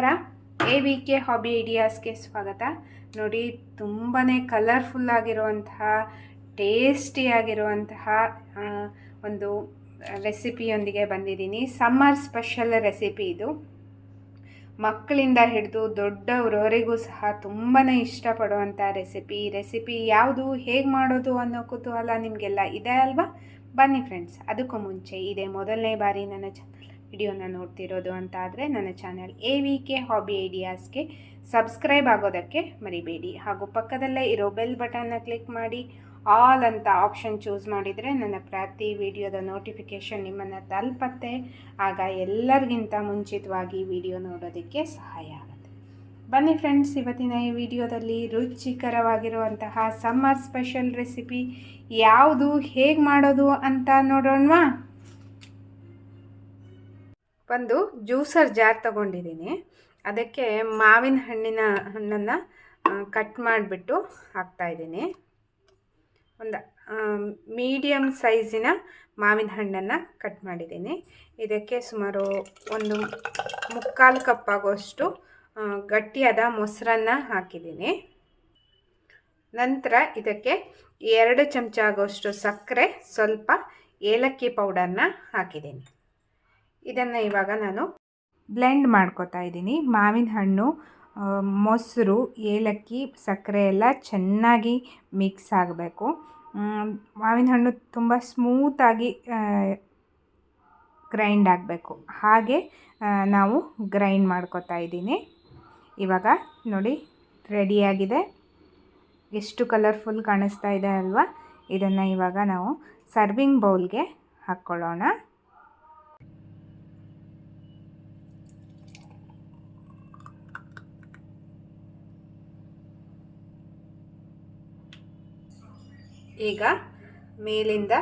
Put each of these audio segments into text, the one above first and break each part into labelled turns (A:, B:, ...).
A: ನಮಸ್ಕಾರ. A V K hobby ಐಡಿಯಾಸ್ಗೆ ಸ್ವಾಗತ. ನೋಡಿ ತುಂಬಾ ಕಲರ್ಫುಲ್ ಆಗಿರುವಂತಹ ಟೇಸ್ಟಿಯಾಗಿರುವಂತಹ ಒಂದು ರೆಸಿಪಿಯೊಂದಿಗೆ ಬಂದಿದ್ದೀನಿ. ಸಮ್ಮರ್ ಸ್ಪೆಷಲ್ ರೆಸಿಪಿ ಇದು. ಮಕ್ಕಳಿಂದ ಹಿಡಿದು ದೊಡ್ಡವರವರೆಗೂ ಸಹ ತುಂಬಾ ಇಷ್ಟಪಡುವಂಥ ರೆಸಿಪಿ ರೆಸಿಪಿ ಯಾವುದು, ಹೇಗೆ ಮಾಡೋದು ಅನ್ನೋ ಕುತೂಹಲ ನಿಮಗೆಲ್ಲ ಇದೆ ಅಲ್ವಾ? ಬನ್ನಿ ಫ್ರೆಂಡ್ಸ್ ಅದಕ್ಕೂ ಮುಂಚೆ ಇದೇ ಮೊದಲನೇ ಬಾರಿ ನನ್ನ ಚಾನಲ್ ವಿಡಿಯೋನ ನೋಡ್ತಿರೋದು ಅಂತ ಆದರೆ ನನ್ನ channel A V K hobby ಐಡಿಯಾಸ್ಗೆ subscribe ಆಗೋದಕ್ಕೆ ಮರಿಬೇಡಿ. ಹಾಗೂ ಪಕ್ಕದಲ್ಲೇ ಇರೋ ಬೆಲ್ ಬಟನ್ನ ಕ್ಲಿಕ್ ಮಾಡಿ, ಆಲ್ ಅಂತ ಆಪ್ಷನ್ ಚೂಸ್ ಮಾಡಿದರೆ ನನ್ನ ಪ್ರತಿ ವಿಡಿಯೋದ ನೋಟಿಫಿಕೇಷನ್ ನಿಮ್ಮನ್ನು ತಲುಪತ್ತೆ. ಆಗ ಎಲ್ಲರಿಗಿಂತ ಮುಂಚಿತವಾಗಿ ವಿಡಿಯೋ ನೋಡೋದಕ್ಕೆ ಸಹಾಯ ಆಗುತ್ತೆ. ಬನ್ನಿ ಫ್ರೆಂಡ್ಸ್, ಇವತ್ತಿನ ಈ ವಿಡಿಯೋದಲ್ಲಿ ರುಚಿಕರವಾಗಿರುವಂತಹ ಸಮ್ಮರ್ ಸ್ಪೆಷಲ್ ರೆಸಿಪಿ ಯಾವುದು, ಹೇಗೆ ಮಾಡೋದು ಅಂತ ನೋಡೋಣವಾ? ಒಂದು ಜ್ಯೂಸರ್ ಜಾರ್ ತಗೊಂಡಿದ್ದೀನಿ. ಅದಕ್ಕೆ ಮಾವಿನ ಹಣ್ಣಿನ ಹಣ್ಣನ್ನು ಕಟ್ ಮಾಡಿಬಿಟ್ಟು ಹಾಕ್ತಾಯಿದ್ದೀನಿ ಒಂದು ಮೀಡಿಯಮ್ ಸೈಜಿನ ಮಾವಿನ ಹಣ್ಣನ್ನು ಕಟ್ ಮಾಡಿದ್ದೀನಿ. ಇದಕ್ಕೆ ಸುಮಾರು ಒಂದು ಮುಕ್ಕಾಲು ಕಪ್ ಆಗೋಷ್ಟು ಗಟ್ಟಿಯಾದ ಮೊಸರನ್ನು ಹಾಕಿದ್ದೀನಿ. ನಂತರ ಇದಕ್ಕೆ ಎರಡು ಚಮಚ ಆಗೋಷ್ಟು ಸಕ್ಕರೆ, ಸ್ವಲ್ಪ ಏಲಕ್ಕಿ ಪೌಡರ್ನ ಹಾಕಿದ್ದೀನಿ. ಇದನ್ನು ಇವಾಗ ನಾನು ಬ್ಲೆಂಡ್ ಮಾಡ್ಕೊತಾ ಇದ್ದೀನಿ. ಮಾವಿನ ಹಣ್ಣು ಮೊಸರು, ಏಲಕ್ಕಿ, ಸಕ್ಕರೆ ಎಲ್ಲ ಚೆನ್ನಾಗಿ ಮಿಕ್ಸ್ ಆಗಬೇಕು. ಮಾವಿನ ಹಣ್ಣು ತುಂಬ ಸ್ಮೂತಾಗಿ ಗ್ರೈಂಡ್ ಆಗಬೇಕು. ಹಾಗೆ ನಾವು ಗ್ರೈಂಡ್ ಮಾಡ್ಕೋತಾ ಇದ್ದೀನಿ. ಇವಾಗ ನೋಡಿ ರೆಡಿಯಾಗಿದೆ ಎಷ್ಟು ಕಲರ್ಫುಲ್ ಕಾಣಿಸ್ತಾ ಇದೆ ಅಲ್ವಾ? ಇದನ್ನು ಇವಾಗ ನಾವು ಸರ್ವಿಂಗ್ ಬೌಲ್ಗೆ ಹಾಕ್ಕೊಳ್ಳೋಣ. ಈಗ ಮೇಲಿಂದ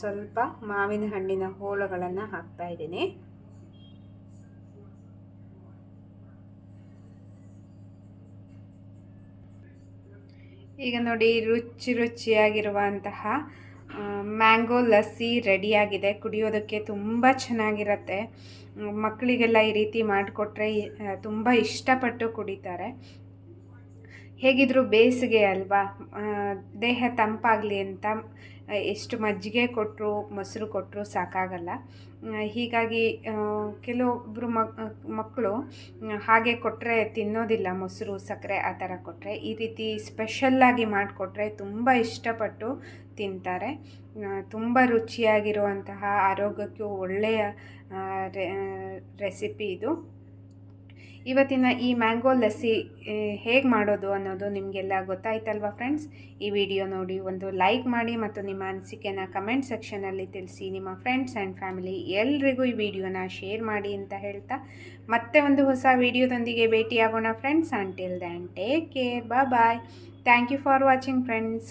A: ಸ್ವಲ್ಪ ಮಾವಿನ ಹಣ್ಣಿನ ಹೋಳುಗಳನ್ನು ಹಾಕ್ತಾ ಇದ್ದೀನಿ. ಈಗ ನೋಡಿ ರುಚಿ ರುಚಿಯಾಗಿರುವಂತಹ ಮ್ಯಾಂಗೋ ಲಸ್ಸಿ ರೆಡಿಯಾಗಿದೆ. ಕುಡಿಯೋದಕ್ಕೆ ತುಂಬ ಚೆನ್ನಾಗಿರುತ್ತೆ. ಮಕ್ಕಳಿಗೆಲ್ಲ ಈ ರೀತಿ ಮಾಡಿಕೊಟ್ರೆ ತುಂಬ ಇಷ್ಟಪಟ್ಟು ಕುಡಿತಾರೆ. ಹೇಗಿದ್ರು ಬೇಸಿಗೆ ಅಲ್ವಾ? ದೇಹ ತಂಪಾಗಲಿ ಅಂತ ಎಷ್ಟು ಮಜ್ಜಿಗೆ ಕೊಟ್ಟರು ಮೊಸರು ಕೊಟ್ಟರು ಸಾಕಾಗಲ್ಲ. ಹೀಗಾಗಿ ಕೆಲವೊಬ್ಬರು ಮಕ್ ಮಕ್ಕಳು ಹಾಗೆ ಕೊಟ್ಟರೆ ತಿನ್ನೋದಿಲ್ಲ, ಮೊಸರು, ಸಕ್ಕರೆ ಆ ಥರ ಕೊಟ್ಟರೆ ಈ ರೀತಿ ಸ್ಪೆಷಲ್ಲಾಗಿ ಮಾಡಿಕೊಟ್ರೆ ತುಂಬ ಇಷ್ಟಪಟ್ಟು ತಿಂತಾರೆ. ತುಂಬ ರುಚಿಯಾಗಿರುವಂತಹ ಆರೋಗ್ಯಕ್ಕೂ ಒಳ್ಳೆಯ ರೆಸಿಪಿ ಇದು. ಇವತ್ತಿನ ಈ ಮ್ಯಾಂಗೋ ಲಸ್ಸಿ ಹೇಗೆ ಮಾಡೋದು ಅನ್ನೋದು ನಿಮಗೆಲ್ಲ ಗೊತ್ತಾಯ್ತಲ್ವ ಫ್ರೆಂಡ್ಸ್? ಈ ವಿಡಿಯೋ ನೋಡಿ ಒಂದು ಲೈಕ್ ಮಾಡಿ ಮತ್ತು ನಿಮ್ಮ ಅನಿಸಿಕೆನ ಕಮೆಂಟ್ ಸೆಕ್ಷನಲ್ಲಿ ತಿಳಿಸಿ. ನಿಮ್ಮ ಫ್ರೆಂಡ್ಸ್ ಆ್ಯಂಡ್ ಫ್ಯಾಮಿಲಿ ಎಲ್ರಿಗೂ ಈ ವಿಡಿಯೋನ ಶೇರ್ ಮಾಡಿ ಅಂತ ಹೇಳ್ತಾ ಮತ್ತೆ ಒಂದು ಹೊಸ ವಿಡಿಯೋದೊಂದಿಗೆ ಭೇಟಿಯಾಗೋಣ friends. Until then take care ಬಾ bye thank you for watching friends